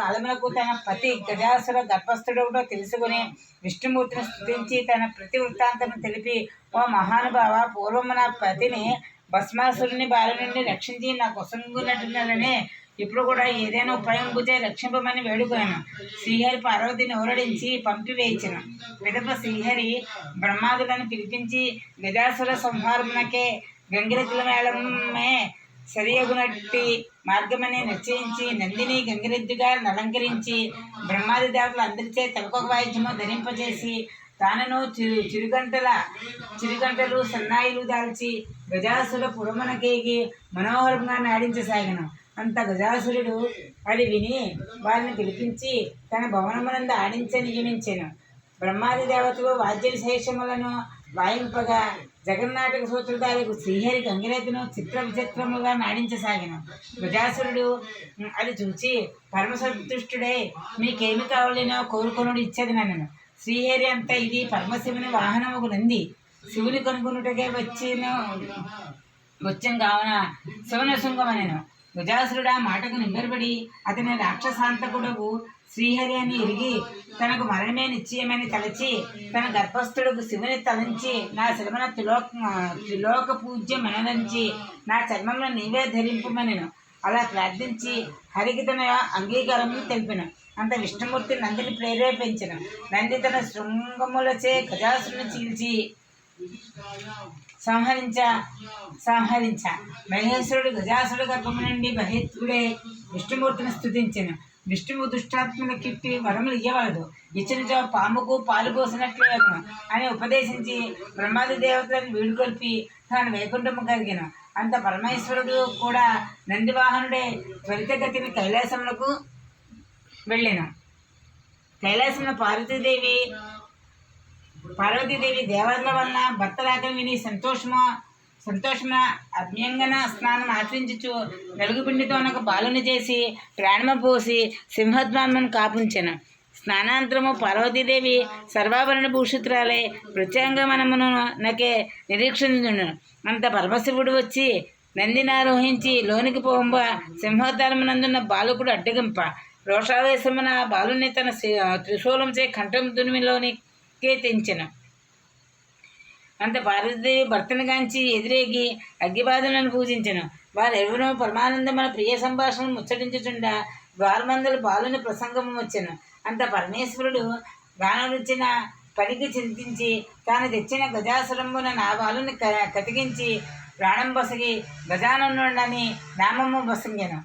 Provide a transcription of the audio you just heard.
కాలములకు తన పతి గజాసుర గర్భస్థుడవుడో తెలుసుకుని విష్ణుమూర్తిని స్థుతించి తన ప్రతి వృత్తాంతను తెలిపి ఓ మహానుభావ పూర్వము నా పతిని భస్మాసురుని బారి నుండి రక్షించి నా ఒసంగునట్టున్నాడని ఇప్పుడు కూడా ఏదైనా ఉపాయం కూతే రక్షింపమని వేడుకున్నాను శ్రీహరి పార్వతిని ఊరడించి పంపివేయించను మిదప శ్రీహరి బ్రహ్మాదులను పిలిపించి గజాసుర సంహారమునకే గంగిరెద్దుల మేళమే సరియగునట్టి మార్గమని నిశ్చయించి నందిని గంగిరెద్దుగా అలంకరించి బ్రహ్మాది దేవతలు అందరిచే తలకొక వాయిద్యము ధరింపచేసి తానను చిరు చిరుగంటల చిరుగంటలు సన్నాయిలు దాల్చి గజాసుర పురమనకేగి మనోహరంగా నాడించసాగను. అంత గజాసురుడు అది విని వారిని పిలిపించి తన భవనమునందు ఆడించ నియమించాను బ్రహ్మాది దేవతలు వాద్య విశేషములను వాయింపగా జగన్నాటక సూత్రధారకు శ్రీహరి గంగిరెద్దును చిత్ర విచిత్రముగా నాడించసాగిన ప్రజాసురుడు అది చూచి పరమసంతుష్టుడై మీకేమి కావాలినో కోరుకొనుడు ఇచ్చేది నన్ను. శ్రీహరి అంతా ఇది పరమశివుని వాహనముకు నంది. శివుని కనుగొనుటకే వచ్చిన వచ్చాం కావున శివనశృంగమనెను. గజాసురుడు ఆ మాటకు నిమ్మరబడి అతని రాక్షసాంతకుడకు శ్రీహరి అని ఎరిగి తనకు మరణమే నిశ్చయమని తలచి తన గర్భస్థుడుకు శివుని తలంచి నా శిరమన త్రిలోక త్రిలోక పూజ్యం మనరించి నా చర్మంలో నీవే ధరింపమనెను. అలా ప్రార్థించి హరికి తన అంగీకారమును తెలిపిన. అంత విష్ణుమూర్తి నందిని ప్రేరేపించిన. నంది తన శృంగములచే గజాసును చీల్చి సంహరించ సంహరించ. మహేశ్వరుడు గజాసుడు గర్భము నుండి మహేత్తుడే విష్ణుమూర్తిని స్థుతించను విష్ణువు దుష్టాత్మను కిట్టి వరములు ఇయ్యవలదు. ఇచ్చినచో పాముకు పాలు పోసినట్లేను అని ఉపదేశించి బ్రహ్మాది దేవతలను వీడుకొల్పి తాను వైకుంఠము కలిగిన. అంత పరమేశ్వరుడు కూడా నందివాహనుడే త్వరితగతిని కైలాసములకు వెళ్ళాను. కైలాసంలో పార్వతీదేవి పార్వతీదేవి దేవతల వల్ల భర్త రాకలు విని సంతోషమా సంతోషమున అభ్యంగన స్నానం ఆచరించుచు నలుగుపిండితో ఒక బాలుని చేసి ప్రాణమ పోసి సింహద్వామను కాపుంచెను. స్నానాంతరము పార్వతీదేవి సర్వాభరణ భూషితురాలే ప్రత్యాంగమనమును నకే నిరీక్షించును. అంత పరమశివుడు వచ్చి నందినారోహించి లోనికి పోంబ సింహోద్దారమునందున్న బాలకుడు అడ్డగింప. రోషావేశమున బాలుని తన త్రిశూలం చే కంఠం దునిమిలోని తెంచెను అంత పార్వతీదేవి భర్తను గాంచి ఎదిరేగి అగ్గిబాధులను పూజించను. వారెవరూ పరమానందమున ప్రియ సంభాషణ ముచ్చటించుచుండా ద్వారమందలు బాలుని ప్రసంగము వచ్చెను. అంత పరమేశ్వరుడు గానరుచిన పనికి చింతించి తాను తెచ్చిన గజాసురంబున నా బాలుని క కతికించి ప్రాణం బసగి గజాననుడని నామము బసంగెను.